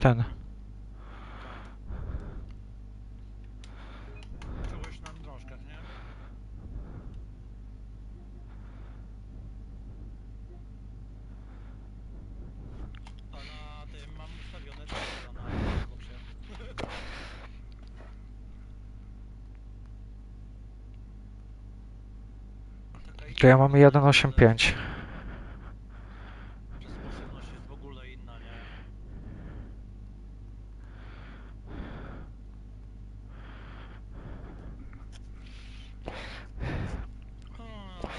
ten. Czułeś na drążkach, nie? A na tym mam ustawione to na Xboxie. To ja mam inna, 1.85. Przesłuchalność jest w ogóle inna, nie? Hmm.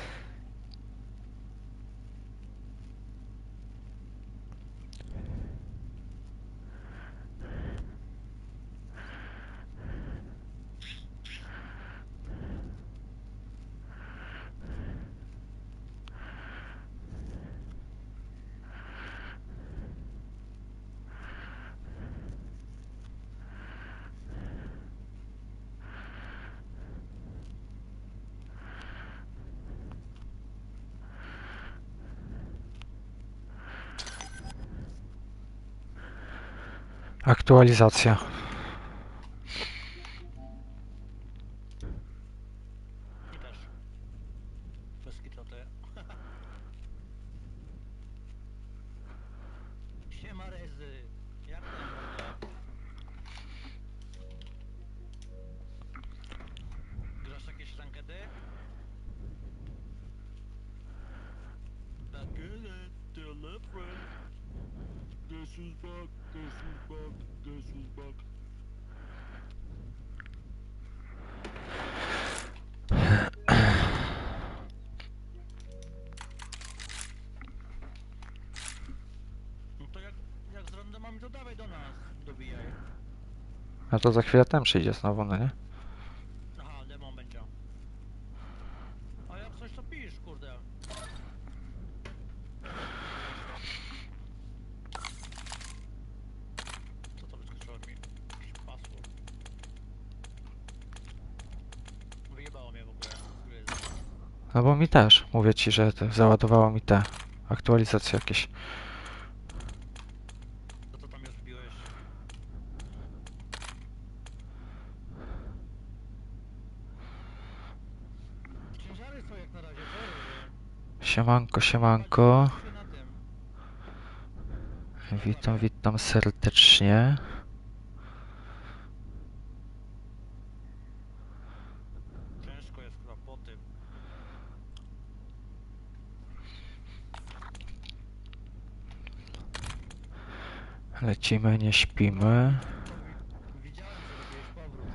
Aktualizacja. Is back, this is back, this is back. No to jak, jak z randomami to dawaj do nas, dobijaj. A to za chwilę ten przyjdzie znowu, no nie? Aha, demon będzie. A jak coś to pisz, kurde. Co to wyskoczyło mi? Jakiś password. Wyjebało mnie w ogóle. Gry. No bo mi też. Mówię ci, że te, załadowało mi te aktualizacje jakieś. Co to tam już wbiłeś? Ciężary są jak na razie? Siemanko, siemanko. Patrzcie na tym. Witam, witam serdecznie. Ciężko jest chyba po tym. Lecimy, nie śpimy. Widziałem, że robiłeś powrót.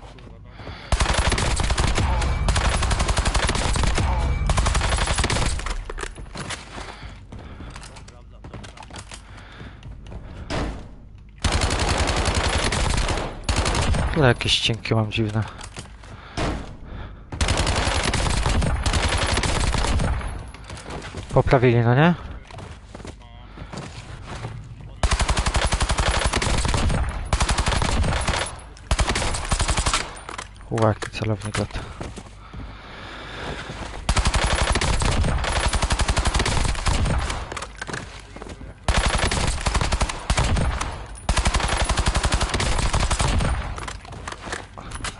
Kurwa, no. To prawda, to prawda. Tu jakieś ścięki mam dziwne. Poprawili, no nie? Łaki celownik od.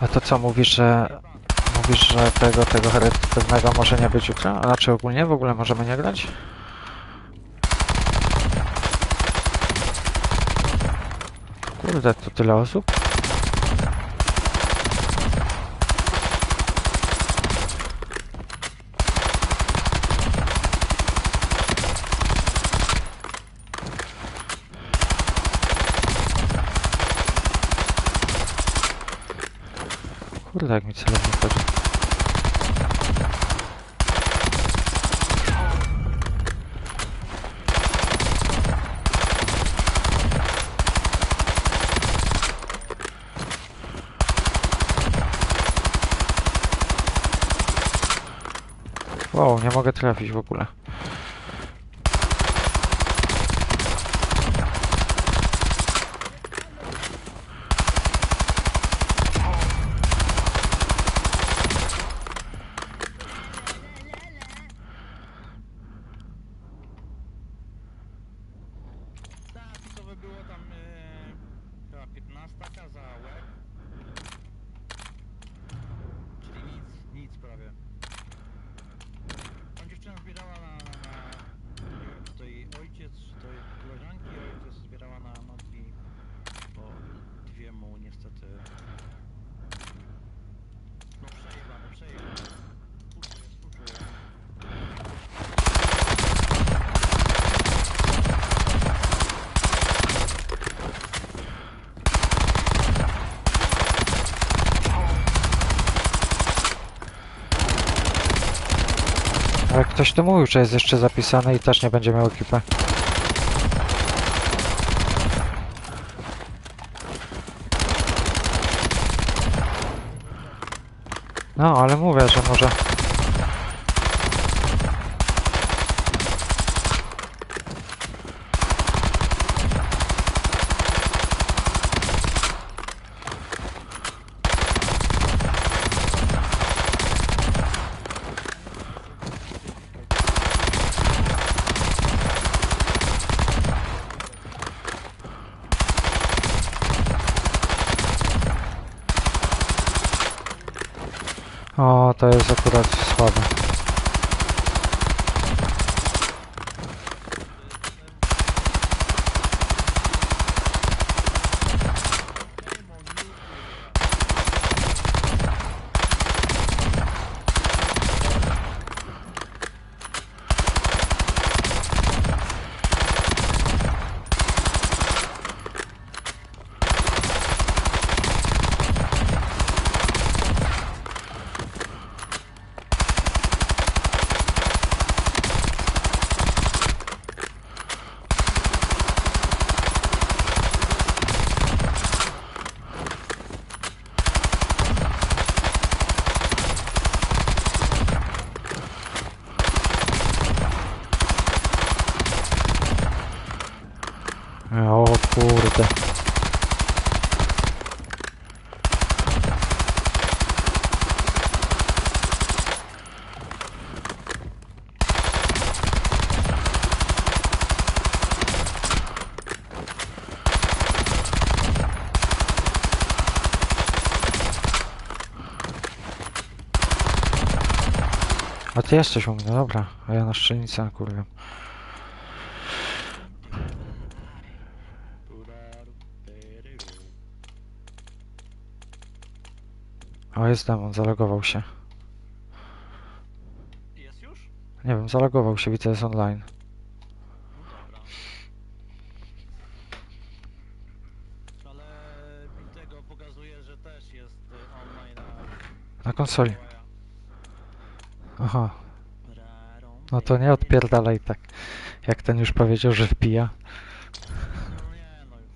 A to co mówisz, że mówisz, że tego tego charytatywnego może nie być jutro? A znaczy ogólnie w ogóle możemy nie grać? Kurde, to tyle osób? Kurde, jak mi celownik chodzi. Wow, nie mogę trafić w ogóle. Ktoś tu mówił, że jest jeszcze zapisany i też nie będzie miał ekipy. No, ale mówię, że może... O, to jest akurat słabe. O kurde. A ty jesteś u mnie, dobra. A ja na szczelnicę, kurde. O, jest demon, zalogował się. Jest już? Nie wiem, zalogował się, widzę, jest online. Ale mi tego pokazuje, że też jest y, online na Na konsoli. Aha, no to nie odpierdalaj tak. Jak ten już powiedział, że wpija. No nie, no już.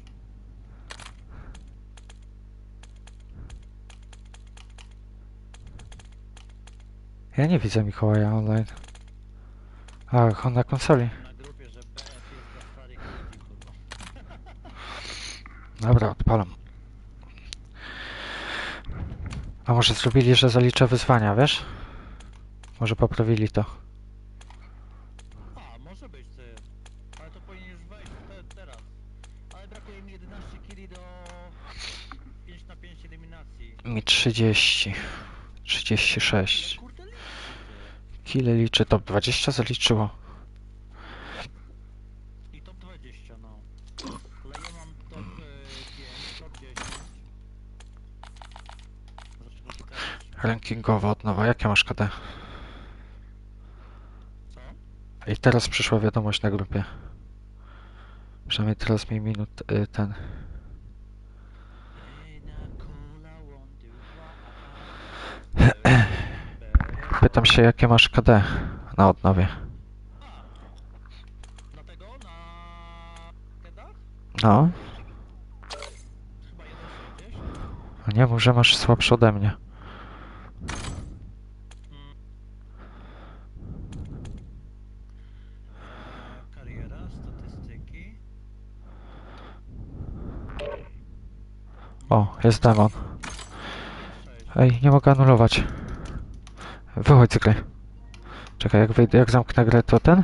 Ja nie widzę Mikołaja online. A, on na konsoli. Dobra, odpalam. A może zrobili, że zaliczę wyzwania, wiesz? Może poprawili to. A, może być ty. Ale to powinien już wejść te, teraz. Ale brakuje mi 11 kili do 5 na 5 eliminacji. Mi 30. 36. Ile kurde liczy ty? Kile liczy? Top 20 zaliczyło. I top 20, no. Ale ja mam top y, 5, top 10. Dlaczego ty też? Rankingowo od nowa. Jakie masz KD? Co? I teraz przyszła wiadomość na grupie. Przynajmniej teraz mi minut y, ten. Pytam się, jakie masz KD na odnowie. Na? No, Chyba 1,60. a nie mów, że masz słabszy ode mnie. O, jest demon. 6. Ej, nie mogę anulować. Wychodź z gry. Czekaj, jak wyjdę, jak zamknę grę, to ten?